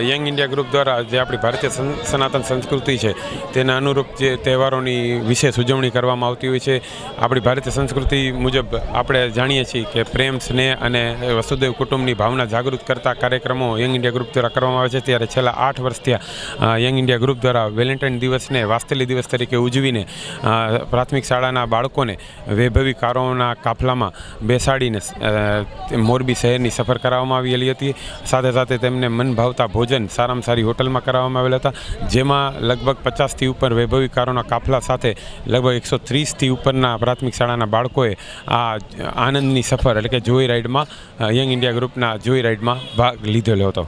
Young India group દ્વારા જે આપણી ભારતીય સન- સનાતન સંસ્કૃતિ છે, તેના અનુરૂપ જે તહેવારોની વિશેષ ઉજવણી કરવામાં આવતી હોય છે. આપણી ભારતીય સંસ્કૃતિ મુજબ આપણે જાણીએ છીએ કે પ્રેમ, સ્નેહ અને વસુદેવ કુટુંબની ભાવના જાગૃત કરતા કાર્યક્રમો યંગ ઇન્ડિયા ગ્રુપ દ્વારા કરવામાં આવે છે. ત્યારે છેલ્લા આઠ વર્ષથી યંગ ઇન્ડિયા ગ્રુપ દ્વારા વેલેન્ટાઇન દિવસને વાસ્તેલી દિવસ તરીકે ઉજવીને પ્રાથમિક શાળાના બાળકોને વૈભવી કારોના કાફલામાં બેસાડીને મોરબી શહેરની સફર કરાવવામાં આવેલી હતી. સાથે સાથે તેમને મન ભાવતા ભોજન સારામાં સારી હોટલમાં કરાવવામાં આવેલા હતા. જેમાં લગભગ પચાસથી ઉપર વૈભવી કારોના કાફલા સાથે લગભગ એકસો ત્રીસથી ઉપરના પ્રાથમિક શાળાના બાળકોએ આ આનંદની સફર એટલે કે જોઈ રાઈડમાં યંગ ઇન્ડિયા ગ્રુપના જોઈ રાઈડમાં ભાગ લીધેલો હતો.